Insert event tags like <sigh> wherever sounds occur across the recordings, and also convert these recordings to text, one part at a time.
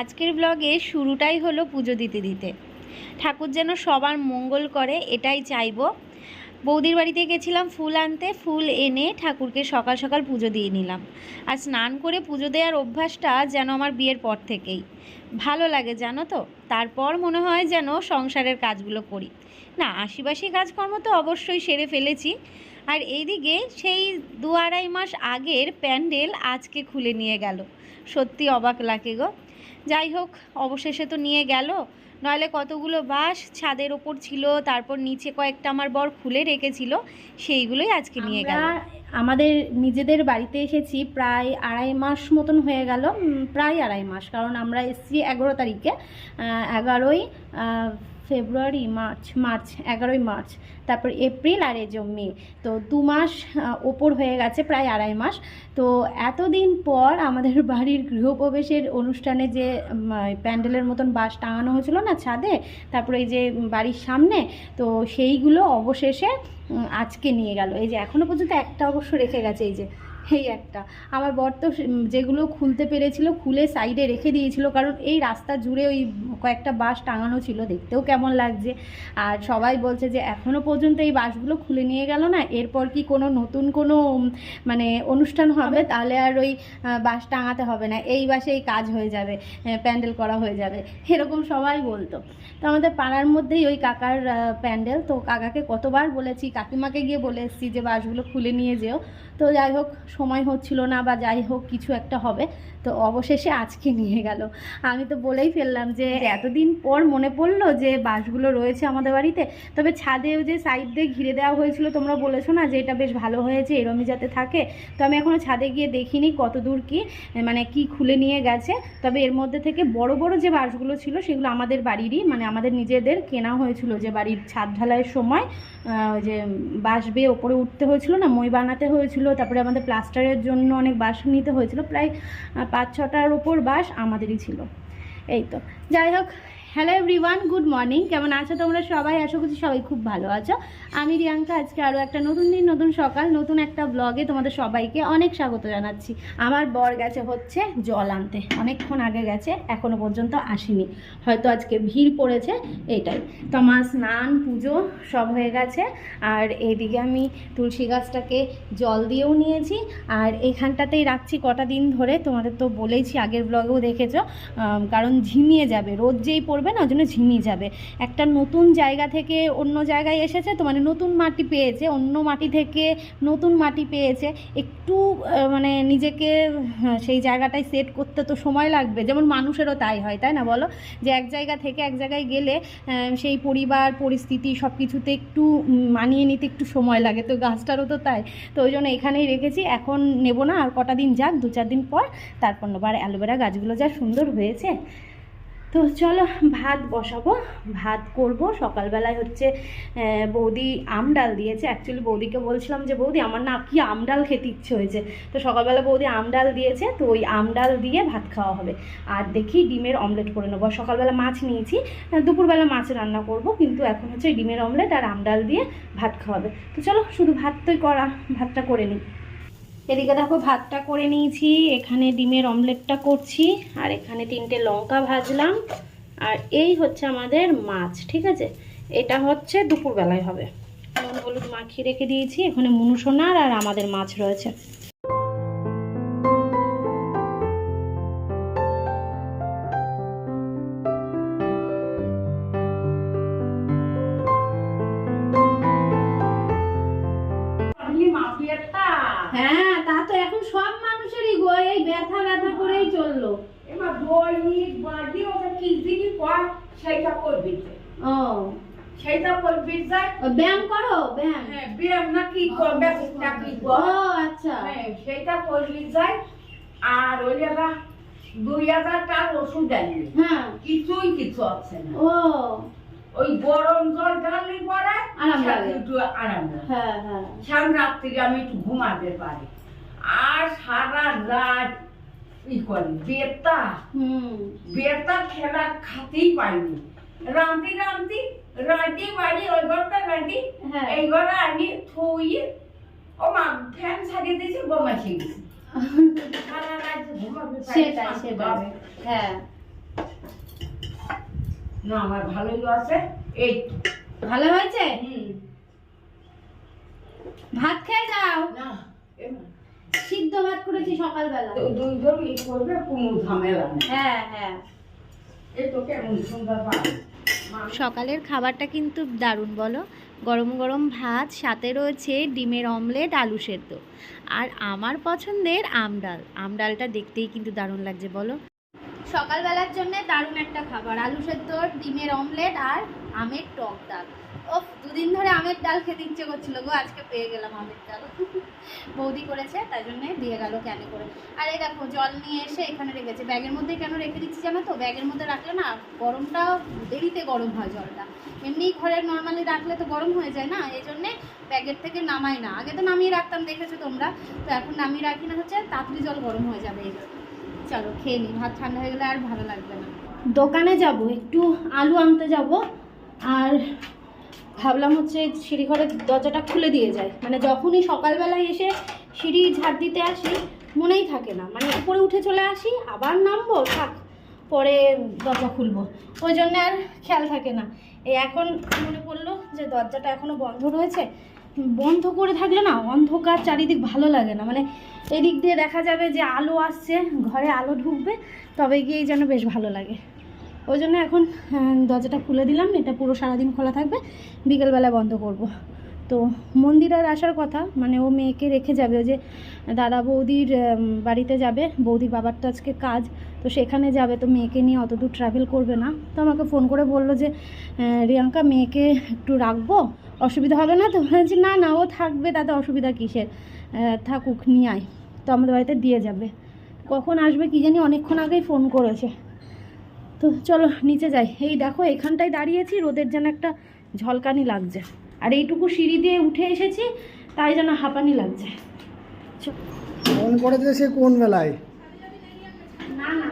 আজকের ব্লগে শুরুটাই হলো পুজো দিতে দিতে। ঠাকুর যেন সবার মঙ্গল করে, এটাই চাইব। বৌদির বাড়িতে গেছিলাম ফুল আনতে, ফুল এনে ঠাকুরকে সকাল সকাল পুজো দিয়ে নিলাম। আর স্নান করে পুজো দেওয়ার অভ্যাসটা যেন আমার বিয়ের পর থেকেই। ভালো লাগে, জানো তো? তারপর মনে হয় যেন সংসারের কাজগুলো করি। না আশিবাসী কাজকর্ম তো অবশ্যই সেরে ফেলেছি। আর এইদিকে সেই দু আড়াই মাস আগের প্যান্ডেল আজকে খুলে নিয়ে গেল। সত্যি অবাক লাগে গো। যাই হোক অবশেষে তো নিয়ে গেল। নইলে কতগুলো বাঁশ ছাদের ওপর ছিল তারপর নিচে কয়েকটা আমার বর খুলে রেখেছিল সেইগুলোই আজকে নিয়ে গেল। আমাদের নিজেদের বাড়িতে এসেছি প্রায় আড়াই মাস মতন হয়ে গেল প্রায় আড়াই মাস কারণ আমরা এসেছি এগারো তারিখে এগারোই ফেব্রুয়ারি, মার্চ মার্চ, এগারোই মার্চ, তারপর এপ্রিল আর যে মে। তো দু মাস ওপর হয়ে গেছে, প্রায় আড়াই মাস। তো এতদিন পর আমাদের <laughs> বাড়ির গৃহপ্রবেশের অনুষ্ঠানে যে প্যান্ডেলের মতন বাঁশ টাঙানো হয়েছিল না ছাদে, তারপরে এই যে বাড়ির সামনে, তো সেইগুলো অবশেষে আজকে নিয়ে গেল। এই যে এখনও পর্যন্ত একটা অবশ্য রেখে গেছে এই যে এই একটা। আমার বর তো যেগুলো খুলতে পেরেছিল খুলে সাইডে রেখে দিয়েছিল কারণ এই রাস্তা জুড়ে ওই কয়েকটা বাঁশ টাঙানো ছিল দেখতেও কেমন লাগছে। আর সবাই বলছে যে এখনও পর্যন্ত এই বাঁশগুলো খুলে নিয়ে গেল না? এরপর কি কোনো নতুন কোনো মানে অনুষ্ঠান হবে? তাহলে আর ওই বাস টাঙাতে হবে না। এই বাসে এই কাজ হয়ে যাবে প্যান্ডেল করা হয়ে যাবে। এরকম সবাই বলতো। তো আমাদের পাড়ার মধ্যেই ওই কাকার প্যান্ডেল। তো কাকাকে কতবার বলেছি কাকিমাকে গিয়ে বলে এসেছি যে বাসগুলো খুলে নিয়ে যেও। তো যাই হোক সময় হচ্ছিল না বা যাই হোক কিছু একটা হবে। তো অবশেষে আজকে নিয়ে গেল। আমি তো বলেই ফেললাম যে এতদিন পর মনে পড়ল যে বাসগুলো রয়েছে আমাদের বাড়িতে। তবে ছাদেও যে সাইড দিয়ে ঘিরে দেওয়া হয়েছিল তোমরা বলেছ না যে এটা বেশ ভালো হয়েছে এরমই যাতে থাকে। তো আমি এখনও ছাদে গিয়ে দেখিনি কত দূর কি মানে কি খুলে নিয়ে গেছে। তবে এর মধ্যে থেকে বড় বড় যে বাঁশগুলো ছিল সেগুলো আমাদের বাড়িরই মানে আমাদের নিজেদের কেনা হয়েছিল যে বাড়ির ছাদ ঢালাইয়ের সময়। যে বাঁশ বেয়ে ওপরে উঠতে হয়েছিল না মই বানাতে হয়েছিল তারপরে আমাদের প্লাস্টারের জন্য অনেক বাঁশ নিতে হয়েছিল। প্রায় পাঁচ ছটার ওপর বাঁশ আমাদেরই ছিল। এই তো। যাই হোক হ্যালো এভরিওয়ান গুড মর্নিং কেমন আছো তোমরা সবাই? আশা করছি সবাই খুব ভালো আছো। আমি রিয়াঙ্কা, আজকে আরও একটা নতুন দিন, নতুন সকাল, নতুন একটা ব্লগে তোমাদের সবাইকে অনেক স্বাগত জানাচ্ছি। আমার বর গেছে হচ্ছে জল আনতে। অনেকক্ষণ আগে গেছে, এখনও পর্যন্ত আসেনি। হয়তো আজকে ভিড় পড়েছে, এটাই। তো আমার স্নান, পুজো সব হয়ে গেছে। আর এইদিকে আমি তুলসী গাছটাকে জল দিয়েও নিয়েছি। আর এখানটাতেই রাখছি কটা দিন ধরে, তোমাদের তো বলেইছি আগের ব্লগেও দেখেছ। কারণ ঝিমিয়ে যাবে। রোদ যেই পড়বে না ওই জন্য ঝিমিয়ে যাবে। একটা নতুন জায়গা থেকে অন্য জায়গায় এসেছে তো মানে নতুন মাটি পেয়েছে অন্য মাটি থেকে নতুন মাটি পেয়েছে। একটু মানে নিজেকে হ্যাঁ, সেই জায়গাটায় সেট করতে তো সময় লাগবে যেমন মানুষেরও তাই হয় তাই না বলো? যে এক জায়গা থেকে এক জায়গায় গেলে সেই পরিবার পরিস্থিতি সব কিছুতে একটু মানিয়ে নিতে একটু সময় লাগে তো গাছটারও তো তাই। তো ওই জন্য এখানেই রেখেছি এখন নেব না আর কটা দিন যাক দু চার দিন পর তারপর নেব। আর অ্যালোভেরা গাছগুলো যা সুন্দর হয়েছে তো চলো ভাত বসাবো, ভাত করব। সকালবেলায় হচ্ছে বৌদি আম ডাল দিয়েছে। অ্যাকচুয়ালি বৌদিকে বলছিলাম যে, বৌদি, আমার না কি আম ডাল খেতে ইচ্ছে হয়েছে? তো সকালবেলা বৌদি আম ডাল দিয়েছে, তো ওই আম ডাল দিয়ে ভাত খাওয়া হবে। আর দেখি ডিমের অমলেট করে নেব। সকালবেলা মাছ নিয়েছি দুপুরবেলা মাছ রান্না করব, কিন্তু এখন হচ্ছে ডিমের অমলেট আর আম ডাল দিয়ে ভাত খাওয়াবে তো চলো, শুধু ভাতটাই করা, ভাতটা করে নিই। এদিকে দেখো ভাতটা করে নিয়েছি, এখানে ডিমের অমলেটটা করছি, আর এখানে তিনটে লঙ্কা ভাজলাম, আর এই হচ্ছে আমাদের মাছ, ঠিক আছে? এটা হচ্ছে দুপুরবেলায় হবে। নুন হলুদ মাখিয়ে রেখে দিয়েছি, এখানে মুনুসোনার আর আমাদের মাছ রয়েছে। হ্যাঁ তা তো এখন সব মানুষেরই গো এই ব্যথা ব্যথা করেই চলল। এবার দৈনিক বাড়ি ওটা কি দিনই পর সেইটা করবি। ও। সেইটা করবি যে। ব্যায়াম করো? ব্যায়াম? হ্যাঁ ব্যায়াম নাকি করবে নাকি ও আচ্ছা। হ্যাঁ সেইটা করবি যায় আর ওই জায়গা দুই হাজার টাকার ওষুধ আনবি। হ্যাঁ। কিছুই কিছু আছে না। ও। ওই গরম জল ঢাললি পরে আরাম লাগে। একটু আরাম হ্যাঁ হ্যাঁ। সারা রাত্রি আমি একটু ঘুমাতে পারি। আর সারা রাত ই করি বেতা। বেতা খেলা খাতেই পাইনি। রান্তি রান্তি রাঁধি বাড়ি ওই ঘরটা রাঁধি হ্যাঁ। এই ঘরে আমি থুই ও মা ফ্যান ছাড়িয়ে দিয়েছি বোমা খেয়ে সারা রাত পারি সেটাই সেটাই হ্যাঁ। না আমার ভালোই আছে। এই। ভালো হয়েছে? ভাত খেয়ে যাও না সিদ্ধ ভাত করেছি সকালবেলা। ই করবে কোনো ঝামেলা নেই। হ্যাঁ হ্যাঁ। এই তো কেমন সুন্দর পাবে সকালের খাবারটা কিন্তু দারুণ বলো। গরম গরম ভাত সাথে রয়েছে ডিমের অমলেট আলু সেদ্ধ। আর আমার পছন্দের আমডাল আমডালটা দেখতেই কিন্তু দারুণ লাগছে বলো। সকালবেলার জন্য দারুণ একটা খাবার, আলু সেদ্ধ, ডিমের অমলেট আর আমের টক ডাল। ও দুদিন ধরে আমের ডাল খেতে ইচ্ছে করছিল গো, আজকে পেয়ে গেলাম আমের ডাল। বৌদি করেছে, তাই জন্যে দিয়ে গেল ক্যানে করে। আর এই দেখো, জল নিয়ে এসে এখানে রেখেছে। ব্যাগের মধ্যে কেন রেখে দিচ্ছি জানো তো? ব্যাগের মধ্যে রাখলে না, গরমটা দেরিতে গরম হয় জলটা। এমনি ঘরে নর্মালি রাখলে তো গরম হয়ে যায় না? এই জন্যে ব্যাগের থেকে নামাই না। আগে তো নামিয়ে রাখতাম, দেখেছ তোমরা? তো এখন নামিয়ে রাখি না হচ্ছে, তাড়াতাড়ি জল গরম হয়ে যাবে। এই জন্য চলো, খেয়ে নিই। ভাত ঠান্ডা হয়ে গেলে আর ভালো লাগবে না। দোকানে যাব, একটু আলু আনতে যাব। আর ভাবলাম হচ্ছে সিঁড়ি ঘরের দরজাটা খুলে দিয়ে যায় মানে যখনই সকালবেলায় এসে সিঁড়ি ঝাড় দিতে আসি, মনেই থাকে না। মানে উপরে উঠে চলে আসি, আবার নামবো, থাক, পরে দরজা খুলবো। ওই জন্য আর খেয়াল থাকে না। এই এখন মনে পড়ল যে দরজাটা এখনও বন্ধ রয়েছে বন্ধ করে থাকলে না অন্ধকার চারিদিক ভালো লাগে না। মানে এদিক দিয়ে দেখা যাবে যে আলো আসছে, ঘরে আলো ঢুকবে, তবে গিয়েই যেন বেশ ভালো লাগে। ওই জন্য এখন দরজাটা খুলে দিলাম, এটা পুরো সারাদিন খোলা থাকবে, বিকেলবেলা বন্ধ করব। তো মন্দিরের আসার কথা মানে ও মেয়েকে রেখে যাবে যে দাদা বৌদির বাড়িতে যাবে, বৌদির বাবার তো আজকে কাজ, তো সেখানে যাবে, তো মেয়েকে নিয়ে অত দূর ট্রাভেল করবে না। তো আমাকে ফোন করে বলল যে রিয়াঙ্কা, মেয়েকে একটু রাখব অসুবিধা হবে না তো? বলছি না না ও থাকবে তাতে অসুবিধা কিসের? থাকুক নিয়ে আয়। তো আমাদের বাড়িতে দিয়ে যাবে। কখন আসবে কি জানি অনেকক্ষণ আগেই ফোন করেছে। তো চলো নিচে যাই। এই দেখো এখানটায় দাঁড়িয়েছি রোদের যেন একটা ঝলকানি লাগছে। আর এইটুকু সিঁড়ি দিয়ে উঠে এসেছি তাই যেন হাঁপানি লাগছে। ফোন করেছে সে কোন বেলায় না না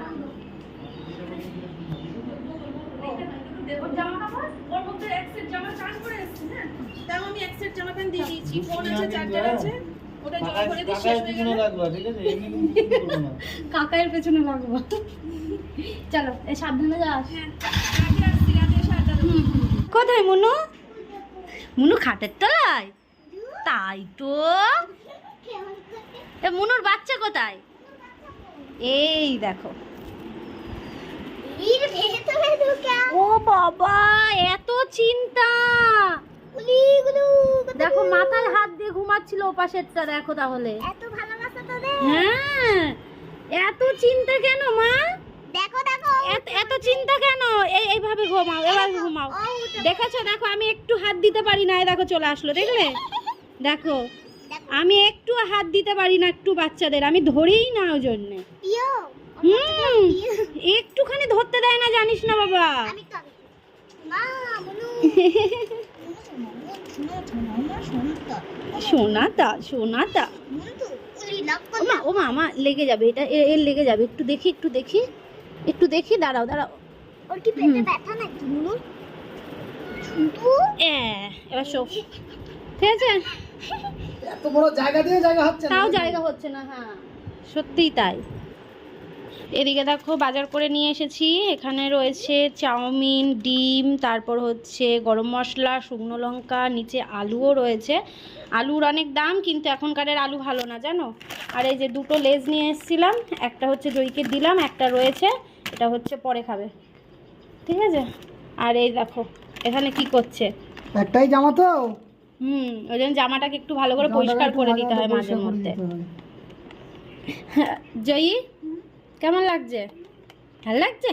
জামা কাপড় ওর মধ্যে এক সেট জামা চান করে এসেছি হ্যাঁ তাও আমি এক সেট জামা প্যান্ট দিয়ে দিয়েছি। ফোন আছে চার্জার আছে। ওটা জল ভরে দিয়ে শেষ হয়ে গেল। কাকায়ের পেছনে লাগবো। চলো এই সাবধানে যাস। দেবো। কোথায় মুনু? মুনু খাটের তলায়? তাই তো। এ মুনুর বাচ্চা কোথায়? এই দেখো। ও বাবা এত চিন্তা। দেখো মাথায় হাত দিয়ে ঘুমাচ্ছিল ও পাশেরটা দেখো তাহলে। এত ভালোবাসা তোদের? হ্যাঁ। এত চিন্তা কেন মা? দেখো দেখো এত এত চিন্তা কেন? এই এইভাবে ঘুমাও এভাবে ঘুমাও। দেখেছ? দেখো আমি একটু হাত দিতে পারি না দেখো চলে আসলো দেখলে? <laughs> দেখো আমি একটু হাত দিতে পারি না একটু বাচ্চাদের আমি ধরেই না ওই জন্যে। হুম একটুখানি ধরতে দেয় না জানিস না বাবা। <laughs> সোনাতা সোনাতা। ও মা ও মা মা লেগে যাবে এটা এর লেগে যাবে। একটু দেখি একটু দেখি। একটু দেখি দাঁড়াও দাঁড়াও। ওর কি পেটে ব্যথা নাকি মুনু এবার শো ঠিক আছে? এত বড় জায়গা দিয়ে জায়গা হচ্ছে না। তাও জায়গা হচ্ছে না হ্যাঁ। সত্যিই তাই। এদিকে দেখো বাজার করে নিয়ে এসেছি। এখানে রয়েছে চাউমিন ডিম তারপর হচ্ছে গরম মশলা শুকনো লঙ্কা নিচে আলুও রয়েছে। আলুর অনেক দাম কিন্তু এখনকারের আলু ভালো না জানো? আর এই যে দুটো লেজ নিয়ে এসেছিলাম একটা হচ্ছে জইকে দিলাম একটা রয়েছে এটা হচ্ছে পরে খাবে। ঠিক আছে? আর এই দেখো এখানে কি করছে? একটাই জামা তো? হুম ওই জন্য জামাটাকে একটু ভালো করে পরিষ্কার করে দিতে হয় মাঝে মধ্যে। জয়ী? কেমন লাগছে? ভালো লাগছে?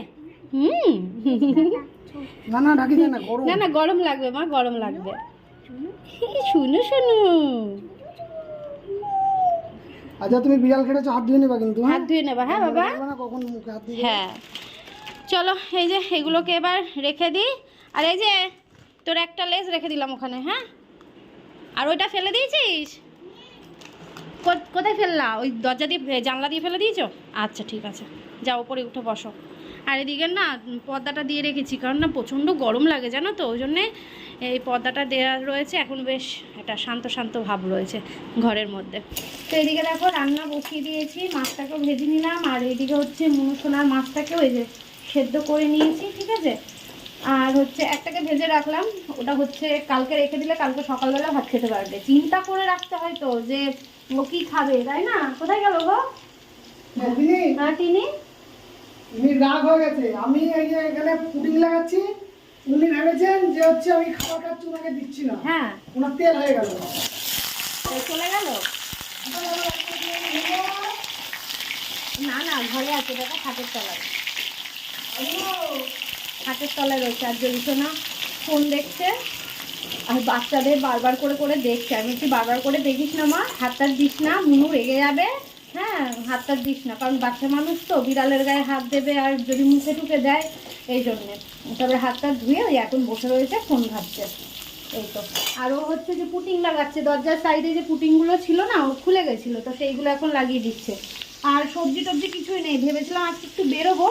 হুম। না না ঢাকি না গরম। না না গরম লাগবে মা গরম লাগবে। শুনু শুনু। আচ্ছা তুমি বিড়াল খেটেছো হাত ধুয়ে নেবা কিন্তু হ্যাঁ? হাত ধুয়ে নেবা হ্যাঁ বাবা? কখন মুখে হাত দিয়ে হ্যাঁ। চলো এই যে এগুলোকে এবার রেখে দিই। আর এই যে তোর একটা লেজ রেখে দিলাম ওখানে হ্যাঁ? আর ওইটা ফেলে দিয়েছিস? কোথায় ফেললা? ওই দরজা দিয়ে জানলা দিয়ে ফেলে দিয়েছ? আচ্ছা ঠিক আছে। যাও, উপরে উঠে বসো। আর এদিকে না পর্দাটা দিয়ে রেখেছি, কারণ না প্রচণ্ড গরম লাগে, জানো তো? ওই জন্যে এই পর্দাটা দেওয়া রয়েছে। এখন বেশ একটা শান্ত শান্ত ভাব রয়েছে ঘরের মধ্যে। তো এদিকে দেখো, রান্না বসিয়ে দিয়েছি, মাছটাকেও ভেজে নিলাম। আর এদিকে হচ্ছে মনুসোনার মাছটাকেও এই যে সেদ্ধ করে নিয়েছি, ঠিক আছে? আর হচ্ছে একটাকে ভেজে রাখলাম। ওটা হচ্ছে কালকে রেখে দিলে কালকে সকালবেলা ভাত খেতে পারবে। চিন্তা করে রাখতে হয় তো যে ও কি খাবে তাই না? কোথায় গেল গো? হ্যাঁ টিনি? উনি রাগ হয়ে গেছে। আমি এই যে এখানে পুডিং লাগাচ্ছি উনি ভেবেছেন যে হচ্ছে আমি খাবার খাচ্ছি ওনাকে দিচ্ছি না। হ্যাঁ। ওনার তেল হয়ে গেল। চলে গেল? না না ঘরে আছে দেখা খাটের তলায়। খাটের তলায় রয়েছে। আর জড়িত না ফোন দেখছে আর বাচ্চাদের বারবার করে করে দেখছে। আমি একটু বারবার করে দেখিস না মা, হাতটা দিস না, মুনু রেগে যাবে। হ্যাঁ হাতটা দিস না, কারণ বাচ্চা মানুষ তো, বিড়ালের গায়ে হাত দেবে আর যদি মুখে টুকে দেয় এই জন্যে। তবে হাতটা ধুয়ে ওই এখন বসে রয়েছে, ফোন ঘাটছে। এই তো। আর ও হচ্ছে যে পুটিং লাগাচ্ছে, দরজার সাইডে যে পুটিংগুলো ছিল না, ও খুলে গেছিল, তো সেইগুলো এখন লাগিয়ে দিচ্ছে। আর সবজি টবজি কিছুই নেই, ভেবেছিলাম আজকে একটু বেরোবো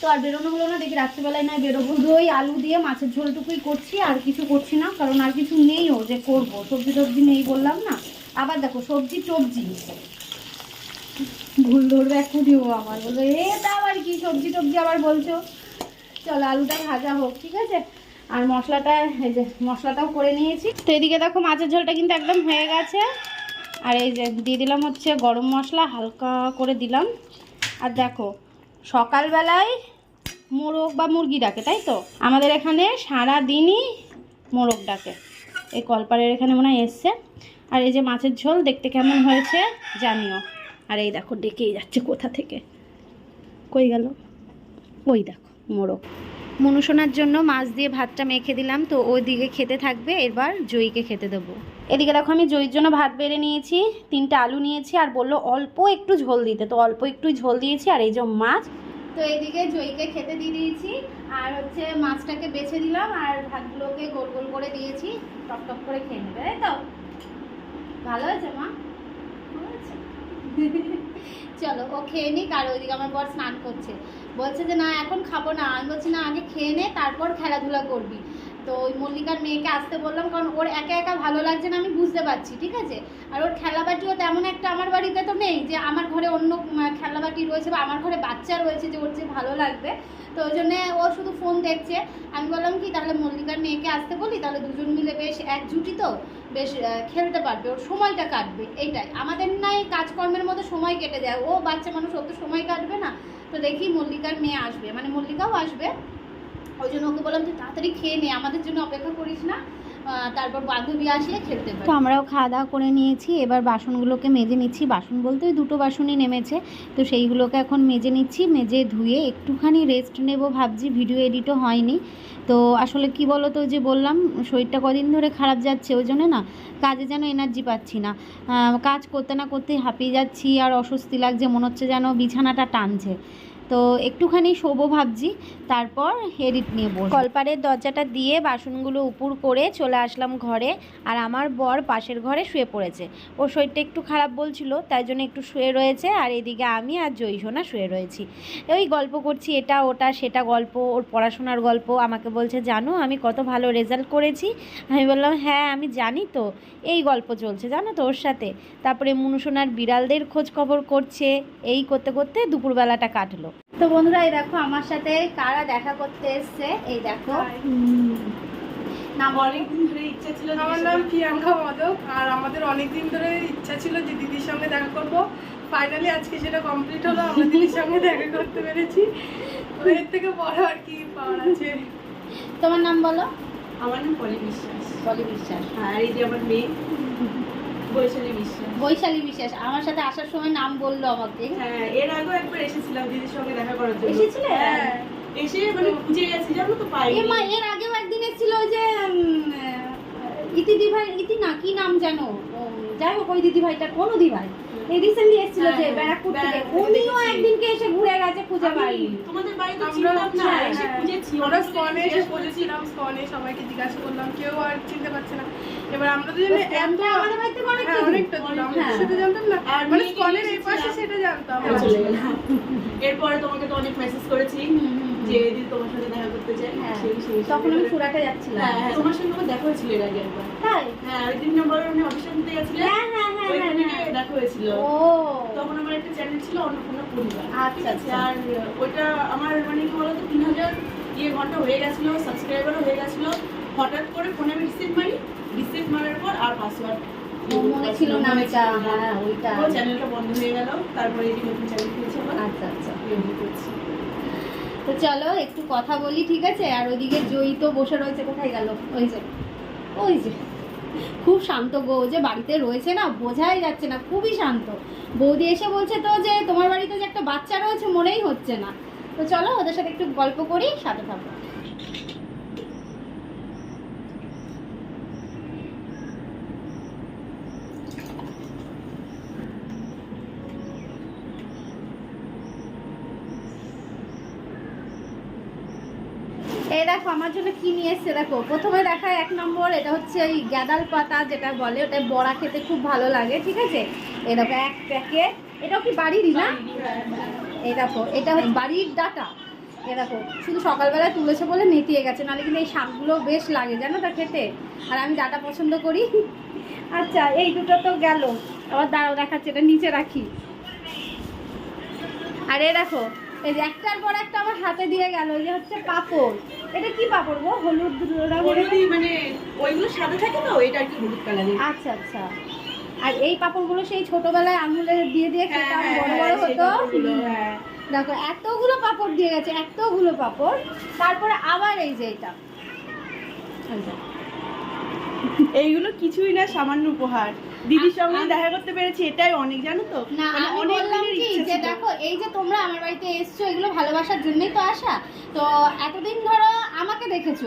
তো আর বেরোনো হলো না, দেখি রাত্রিবেলায় নয় বেরোবো। দই আলু দিয়ে মাছের ঝোলটুকুই করছি, আর কিছু করছি না, কারণ আর কিছু নেই ও যে করব। সবজি টবজি নেই বললাম না। আবার দেখো, সবজি টবজি। ভুল ধরবে এক্ষুনি ও আমার বলবে, এ, তা আবার কি? সবজি টবজি আবার বলছো? চলো, আলুটা ভাজা হোক, ঠিক আছে? আর মশলাটা, এই যে মশলাটাও করে নিয়েছি। তো এদিকে দেখো, মাছের ঝোলটা কিন্তু একদম হয়ে গেছে। আর এই যে দিয়ে দিলাম হচ্ছে গরম মশলা, হালকা করে দিলাম। আর দেখো সকালবেলায় মোরগ বা মুরগি ডাকে, তাই তো? আমাদের এখানে সারা দিনই মোরগ ডাকে। এই কলপাড়ের এখানে মনে হয় এসছে। আর এই যে মাছের ঝোল, দেখতে কেমন হয়েছে জানিও। আর এই দেখো, ডেকেই যাচ্ছে কোথা থেকে? কই গেল? ওই দেখো, মোরগ। মনুষণার জন্য মাছ দিয়ে ভাতটা মেখে দিলাম, তো ওই দিকে খেতে থাকবে, এবার জয়ীকে খেতে দেবো। এদিকে দেখো, আমি জইয়ের জন্য ভাত বেড়ে নিয়েছি, তিনটে আলু নিয়েছি, আর বলল অল্প একটু ঝোল দিতে। তো অল্প একটু ঝোল দিয়েছি, আর এই যে মাছ। তো এদিকে জইকে খেতে দিয়ে দিয়েছি, আর হচ্ছে মাছটাকে বেছে দিলাম, আর ভাতগুলোকে গোল গোল করে দিয়েছি টপ টপ করে খেয়ে নেবে, তাই তো? ভালো হয়েছে, মা? চলো, ও খেয়ে নিক, আর ওইদিকে আমার বর স্নান করছে। বলছে যে, না, এখন খাব না। আমি বলছি, না, আগে খেয়ে নে, তারপর খেলাধুলা করবি। তো ওই মল্লিকার মেয়েকে আসতে বললাম, কারণ ওর একা একা ভালো লাগছে না, আমি বুঝতে পারছি, ঠিক আছে? আর ওর খেলাবাটিও তেমন একটা আমার বাড়িতে তো নেই, যে আমার ঘরে অন্য খেলাবাটি রয়েছে বা আমার ঘরে বাচ্চা রয়েছে যে ওর যে ভালো লাগবে। তো ওই জন্যে ও শুধু ফোন দেখছে। আমি বললাম, কি, তাহলে মল্লিকার মেয়েকে আসতে বলি? তাহলে দুজন মিলে বেশ একজুটি তো, বেশ খেলতে পারবে, ওর সময়টা কাটবে। এইটাই। আমাদের নাই কাজকর্মের মতো সময় কেটে যায়। ও বাচ্চা মানুষ, ওর তো সময় কাটবে না। তো দেখি মল্লিকার মেয়ে আসবে। মানে মল্লিকাও আসবে। ওই জন্য ওকে বললাম তুই তাড়াতাড়ি খেয়ে নে, আমাদের জন্য অপেক্ষা করিস না। তারপর বান্ধবী আসলে খেলতে তো আমরাও খাওয়া দাওয়া করে নিয়েছি, এবার বাসনগুলোকে মেজে নিচ্ছি। বাসন বলতে ওই দুটো বাসনই নেমেছে, তো সেইগুলোকে এখন মেজে নিচ্ছি, মেজে ধুয়ে একটুখানি রেস্ট নেব ভাবছি ভিডিও এডিটও হয়নি। তো আসলে কি বলো তো যে বললাম, শরীরটা কদিন ধরে খারাপ যাচ্ছে, ওই জন্য না কাজে যেন এনার্জি পাচ্ছি না। কাজ করতে না করতেই হাঁপিয়ে যাচ্ছি, আর অস্বস্তি লাগছে, মনে হচ্ছে যেন বিছানাটা টানছে। তো একটুখানি শোবো ভাবছি, তারপর এডিট নিয়ে বসবো। কলপারের দরজাটা দিয়ে বাসনগুলো উপুর করে চলে আসলাম ঘরে, আর আমার বর পাশের ঘরে শুয়ে পড়েছে। ওর শরীরটা একটু খারাপ বলছিল, তাই জন্য একটু শুয়ে রয়েছে, আর এদিকে আমি আর জয়সোনা শুয়ে রয়েছি। ওই গল্প করছি, এটা, ওটা, সেটা গল্প, ওর পড়াশোনার গল্প, আমাকে বলছে, জানো, আমি কত ভালো রেজাল্ট করেছি। আমি বললাম হ্যাঁ আমি জানি তো, এই গল্প চলছে, জানো তো ওর সাথে। তারপরে মনুসোনার বিড়ালদের খোঁজ খবর করছে, এই করতে করতে দুপুরবেলাটা কাটলো। তো বন্ধুরা এই দেখো আমার সাথে কারা দেখা করতে এসছে? এই দেখো। অনেকদিন ধরে ইচ্ছা ছিল আমার নাম প্রিয়াঙ্কা মদক আর আমাদের অনেকদিন ধরে ইচ্ছা ছিল যে দিদির সঙ্গে দেখা করব। ফাইনালি আজকে সেটা কমপ্লিট হলো আমরা <laughs> দিদির সঙ্গে দেখা করতে পেরেছি। এর থেকে বড় আর কি পাওয়ার আছে। তোমার নাম বলো। আমার নাম পলি বিশ্বাস। বলি বিশ্বাস। আর এই যে আমার মেয়ে বৈশালী বিশ্বাস। বৈশালী বিশ্বাস আমার সাথে আসার সময় নাম বলল আমাকে। হ্যাঁ এর আগেও একবার এসেছিলাম দিদির সঙ্গে দেখা করার জন্য। এসেছিলে? হ্যাঁ এসে মানে খুঁজে গেছি জানো তো পাই এ মা এর আগেও একদিন এসেছিল ওই যে ইতি দিভাই ইতি না কি নাম জানো যাই হোক ওই দিদি ভাইটা কোন দিদি ভাই এই রিসেন্টলি এসেছিল যে হ্যাঁ, ব্যারাকপুর থেকে উনিও একদিনকে এসে ঘুরে গেছে তোমাদের বাড়ি তো আমরা- না হ্যাঁ, এসে হ্যাঁ। খুঁজেছি আমরা স্কনে এসে জিজ্ঞেস স্কনে সবাইকে জিজ্ঞাসা করলাম কেউ আর চিনতে পারছে না। এবার আমরা দুজনে এত আমাদের বাড়ি থেকে অনেক হ্যাঁ, অনেকটা দূর আমরা হ্যাঁ। সেটা জানতাম না। মানে স্কনের এই পাশে সেটা জানতাম। হ্যাঁ, চলে গেলাম। এরপরে তোমাকে তো অনেক মেসেজ করেছি যে দিদি তোমার সাথে দেখা করতে চাই হ্যাঁ। তখন আমি সুরাটে যাচ্ছিলাম। হ্যাঁ হ্যাঁ, তোমার সঙ্গে দেখা হয়েছিল এর আগে একবার। তাই? হ্যাঁ ওইদিন নম্বর আমি অডিশন দিতে গেছিলে? হ্যাঁ হ্যাঁ ওইখান থেকে দেখা হয়েছিল। তখন আমার একটা চ্যানেল ছিল অন্নপূর্ণা পরিবার। আচ্ছা, আচ্ছা। আর ওইটা আমার মানে কি বলতো তিন হাজার ইয়ে ঘণ্টা হয়ে গেছিল সাবস্ক্রাইবারও হয়ে গেছিল। হঠাৎ করে ফোনে আমি রিসিভ মারি রিসিভ মারার পর আর পাসওয়ার্ড মনে ছিল না ওইটা হ্যাঁ ওইটা। ও চ্যানেলটা বন্ধ হয়ে গেল তারপরে এই নতুন চ্যানেল খুলেছে আচ্ছা আচ্ছা। তো চলো একটু কথা বলি ঠিক আছে? আর ওইদিকে জয়ী তো বসে রয়েছে কোথায় গেল? ওই যে ওই যে। খুব শান্ত গো যে বাড়িতে রয়েছে না, বোঝাই যাচ্ছে না, খুবই শান্ত। বৌদি এসে বলছে তো যে, তোমার বাড়িতে যে একটা বাচ্চা রয়েছে, মনেই হচ্ছে না। তো চলো ওদের সাথে একটু গল্প করি, সাথে থাকো। দেখো, আমার জন্য কি নিয়ে এসছে দেখো, প্রথমে নম্বর, এটা হচ্ছে এই গ্যাদাল পাতা যেটা বলে ওটা বড়া খেতে খুব ভালো লাগে, ঠিক আছে? এরকম এক প্যাকেট, এটাও কি বাড়িরই না? দেখো, এটা হচ্ছে বাড়ির ডাটা। এ দেখো, শুধু সকালবেলা তুলেছে বলে নেতিয়ে গেছে, নাহলে কিন্তু এই শাকগুলো বেশ লাগে, জানো তা খেতে? আর আমি ডাটা পছন্দ করি। আচ্ছা এই দুটো তো গেল। আবার দাঁড়াও দেখাচ্ছে, এটা নিচে রাখি। আর এ দেখো এই যে একটার পর একটা আমার হাতে দিয়ে গেল এই যে হচ্ছে পাপড়। এটা কি পাপড় গো? হলুদ হলুদই মানে ওইগুলো সাদা থাকে তো এটা আর কি হলুদ কালারের। আচ্ছা আচ্ছা। আর এই পাপড়গুলো সেই ছোটবেলায় আঙুলে দিয়ে দিয়ে খেতাম হ্যাঁ, বড় হ্যাঁ, বড় হতো হ্যাঁ। দেখো এতগুলো পাপড় দিয়ে গেছে এতগুলো পাপড়। তারপরে আবার এই যে এটা। এইগুলো কিছুই না সামান্য উপহার। দিদির সঙ্গে দেখা করতে পেরেছি এটাই অনেক জানো তো? না মানে অনেক যে দেখো এই যে তোমরা আমার বাড়িতে এসছো এগুলো ভালোবাসার জন্যই তো আসা। তো এতদিন ধরো আমাকে দেখেছ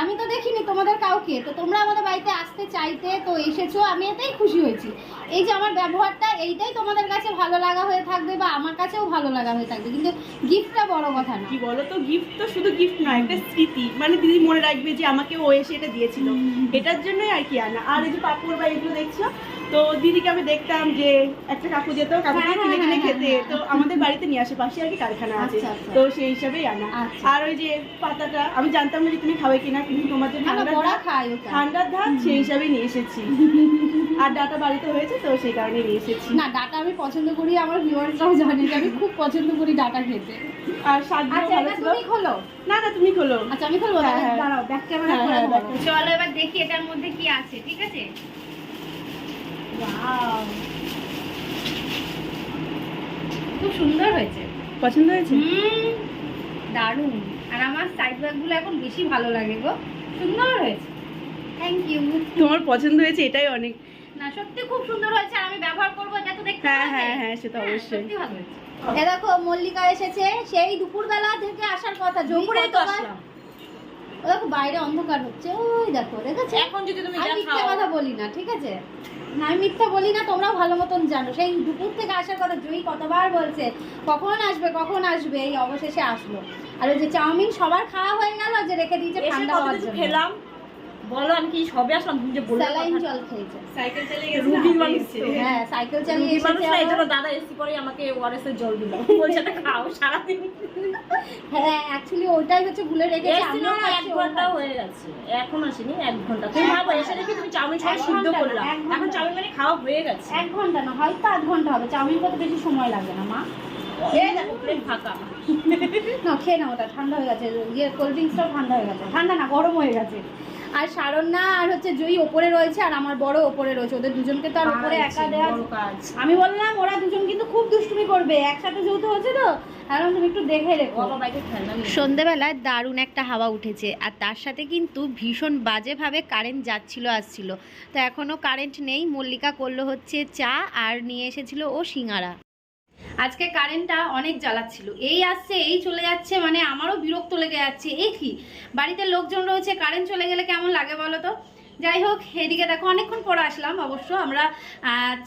আমি তো দেখিনি তোমাদের কাউকে তো তোমরা আমাদের বাড়িতে আসতে চাইতে তো এসেছ আমি এতেই খুশি হয়েছি। এই যে আমার ব্যবহারটা এইটাই তোমাদের কাছে ভালো লাগা হয়ে থাকবে বা আমার কাছেও ভালো লাগা হয়ে থাকবে কিন্তু গিফটটা বড় কথা না। কি বলো তো গিফট তো শুধু গিফট নয় একটা স্মৃতি। মানে দিদি মনে রাখবে যে আমাকে ও এসে এটা দিয়েছিল। এটার জন্যই আর কি আনা। আর এই যে পাপড় বা এগুলো দেখছ তো দিদিকে আমি দেখতাম যে একটা কাকু যেত কাকু হ্যাঁ, কিনে কিনে হ্যাঁ, খেতে। হ্যাঁ, তো আমাদের বাড়িতে নিয়ে আসে পাশে আর কি কারখানা আছে। আচ্ছা, আচ্ছা। তো সেই হিসাবেই আনা আচ্ছা। আর ওই যে পাতাটা আমি জানতাম না যে তুমি খাবে কিনা কিন্তু তোমার যে ঠান্ডার ধাত সেই হিসাবেই নিয়ে এসেছি। <laughs> আর ডাটা বাড়িতে হয়েছে তো সেই কারণে নিয়ে এসেছি। না ডাটা আমি পছন্দ করি আমার ভিউয়ার্সরাও জানে যে আমি খুব পছন্দ করি ডাটা খেতে। আর আচ্ছা তুমি খোলো। না না তুমি খোলো। আচ্ছা আমি খুলবো হ্যাঁ, হ্যাঁ। দাঁড়াও ব্যাক ক্যামেরা হ্যাঁ, হ্যাঁ। চলো এবার দেখি এটার মধ্যে কি আছে ঠিক আছে! খুব সুন্দর হয়েছে। পছন্দ হয়েছে? হুম দারুণ। আর আমার সাইড ব্যাগগুলো এখন বেশি ভালো লাগে গো। সুন্দর হয়েছে। থ্যাংক ইউ তোমার পছন্দ হয়েছে এটাই অনেক। না সত্যি খুব সুন্দর হয়েছে আর আমি ব্যবহার করব এটা তো দেখতে হ্যাঁ হ্যাঁ হ্যাঁ সে তো হ্যাঁ, অবশ্যই। সত্যি ভালো হয়েছে। এ দেখো মল্লিকা এসেছে সেই দুপুরবেলা থেকে আসার কথা। দুপুরেই তো আসলাম। ও দেখো বাইরে অন্ধকার হচ্ছে ওই দেখো দেখেছ? এখন যদি তুমি আমি মিথ্যা কথা বলি না ঠিক আছে? না আমি মিথ্যা বলি না তোমরাও ভালো মতন জানো। সেই দুপুর থেকে আসার কথা জয়ী কতবার বলছে কখন আসবে কখন আসবে এই অবশেষে আসলো। আর ওই যে চাউমিন সবার খাওয়া হয়ে গেল যে রেখে দিয়েছে ঠান্ডা হওয়ার জন্য। খেলাম? বলো আমি কি সবে আসলাম? তুমি যে বললে স্যালাইন জল খেয়েছে। সাইকেল চালিয়ে গেছে রুগীর মানুষ হ্যাঁ সাইকেল চালিয়ে মানুষ না, এই জন্য দাদা এসি করে আমাকে ওআরএস এর জল দিল। <laughs> বলছে এটা খাও সারাদিন। হ্যাঁ অ্যাকচুয়ালি ওইটাই হচ্ছে ভুলে রেখেছে এসি না এক ঘণ্টা হয়ে গেছে এখন আসেনি এক ঘণ্টা। তুমি ভাবো এসে দেখি তুমি চাউমিন সব সিদ্ধ না, করলাম এখন চাউমিন মানে খাওয়া হয়ে গেছে। এক ঘণ্টা না হয়তো আধ ঘণ্টা হবে চাউমিন করতে বেশি সময় লাগে না মা। না খেয়ে না ওটা ঠান্ডা হয়ে গেছে ইয়ে কোল্ড ড্রিঙ্কসটাও ঠান্ডা হয়ে গেছে। ঠান্ডা না গরম হয়ে গেছে। আর সারণ্যা আর হচ্ছে জয়ী ওপরে রয়েছে আর আমার বড় ওপরে রয়েছে। ওদের দুজনকে তো আর ওপরে একা দেওয়া আমি বললাম ওরা দুজন কিন্তু খুব দুষ্টুমি করবে। একসাথে যৌথ হচ্ছে তো। তুমি একটু দেখে রেখো। সন্ধেবেলায় দারুণ একটা হাওয়া উঠেছে আর তার সাথে কিন্তু ভীষণ বাজেভাবে কারেন্ট যাচ্ছিল আসছিল। তো এখনও কারেন্ট নেই। মল্লিকা করল হচ্ছে চা আর নিয়ে এসেছিল ও সিঙ্গারা। আজকে কারেন্টটা অনেক জ্বালাচ্ছিল। এই আসছে, এই চলে যাচ্ছে মানে আমারও বিরক্ত লেগে যাচ্ছে। এই কি? বাড়িতে লোকজন রয়েছে কারেন্ট চলে গেলে কেমন লাগে বলো তো? যাই হোক, এদিকে দেখো, অনেকক্ষণ পরে আসলাম অবশ্য। আমরা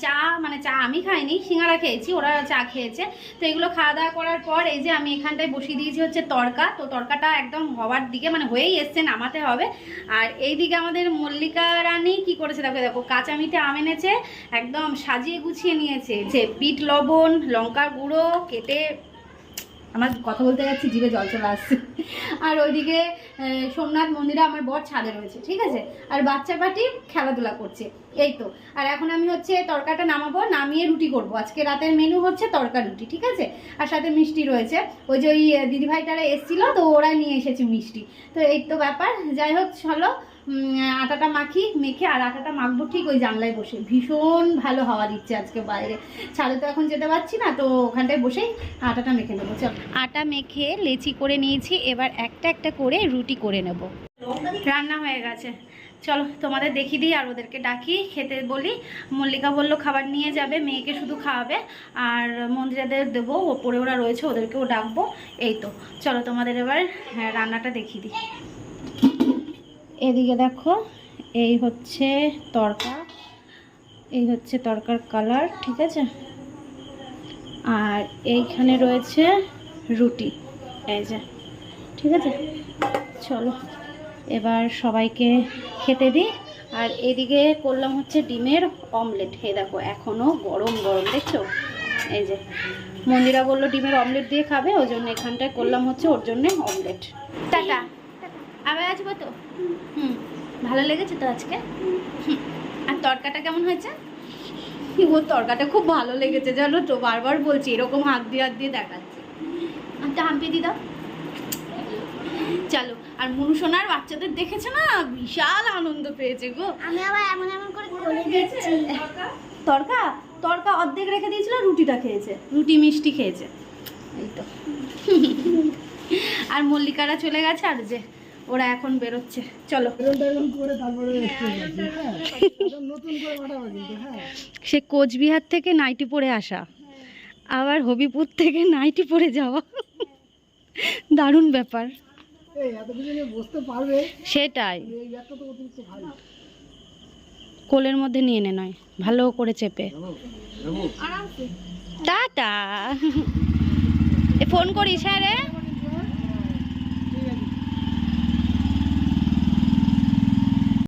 চা মানে চা আমি খাইনি, সিঙ্গারা খেয়েছি, ওরা চা খেয়েছে। তো এগুলো খাওয়া দাওয়া করার পর এই যে আমি এখানটায় বসিয়ে দিয়েছি হচ্ছে তরকা। তো তরকাটা একদম হওয়ার দিকে মানে হয়েই এসছে, নামাতে হবে। আর এইদিকে আমাদের মল্লিকা রানী কি করেছে, দেখো দেখো কাঁচা মিঠে আম এনেছে, একদম সাজিয়ে গুছিয়ে নিয়েছে। যে বিট, লবণ, লঙ্কার গুঁড়ো, কেটে আমার কথা বলতে যাচ্ছি, জিভে জল চলে আসছে। আর ওইদিকে সোমনাথ মন্দিরে আমার বর ছাদে রয়েছে, ঠিক আছে? আর বাচ্চা পাটি খেলাধুলা করছে। এই তো। আর এখন আমি হচ্ছে তরকাটা নামাবো নামিয়ে রুটি করব। আজকে রাতের মেনু হচ্ছে তরকা রুটি ঠিক আছে? আর সাথে মিষ্টি রয়েছে। ওই যে ওই দিদিভাইটারা এসেছিল তো ওরা নিয়ে এসেছে মিষ্টি। তো এই তো ব্যাপার। যাই হোক চলো আটাটা মাখি মেখে আর আটাটা মাখবো ঠিক ওই জানলায় বসে। ভীষণ ভালো হাওয়া দিচ্ছে আজকে বাইরে। ছাদে তো এখন যেতে পারছি না তো ওখানটায় বসেই আটাটা মেখে নেব। চল। আটা মেখে লেচি করে নিয়েছি এবার একটা একটা করে রুটি করে নেব। রান্না হয়ে গেছে। চলো তোমাদের দেখিয়ে দিই আর ওদেরকে ডাকি খেতে বলি। মল্লিকা বলল খাবার নিয়ে যাবে মেয়েকে শুধু খাওয়াবে আর মন্দিরাদের দেবো ওপরে ওরা রয়েছে ওদেরকেও ডাকবো। এই তো চলো তোমাদের এবার হ্যাঁ, রান্নাটা দেখিয়ে দিই। এদিকে দেখো এই হচ্ছে তরকা এই হচ্ছে তরকার কালার ঠিক আছে? আর এইখানে রয়েছে রুটি এই যে ঠিক আছে? চলো। এবার সবাইকে খেতে দিই। আর এদিকে করলাম হচ্ছে ডিমের অমলেট। হে দেখো এখনও গরম গরম, দেখছ? এই যে, মন্দিরা বলল ডিমের অমলেট দিয়ে খাবে, ওই জন্য এখানটায় করলাম হচ্ছে ওর জন্য অমলেট। টাটা। আবার আসব তো? হুম, ভালো লেগেছে তো আজকে? আর তরকাটা কেমন হয়েছে? ওর তরকাটা খুব ভালো লেগেছে, জানো তো, বারবার বলছি, এরকম হাত দিয়ে হাত দিয়ে দেখাচ্ছে। একটা হাম্পি দি দাও। চলো আর মুনুসোনার বাচ্চাদের দেখেছে না? বিশাল আনন্দ পেয়েছে গো। আমি আবার এমন এমন করে করে দিচ্ছি তরকা? তরকা? অর্ধেক রেখে দিয়েছিল রুটিটা খেয়েছে। রুটি মিষ্টি খেয়েছে। এই তো। আর মল্লিকারা চলে গেছে আর যে ওরা এখন বেরোচ্ছে। চলো। হ্যাঁ হ্যাঁ সে কোচবিহার থেকে নাইটি পরে আসা। আবার হবিপুর থেকে নাইটি পরে যাওয়া। দারুণ ব্যাপার। সেটাই। কোলের মধ্যে নিয়ে নে নয় ভালো করে চেপে। টাটা। এ ফোন করিস হ্যাঁ রে?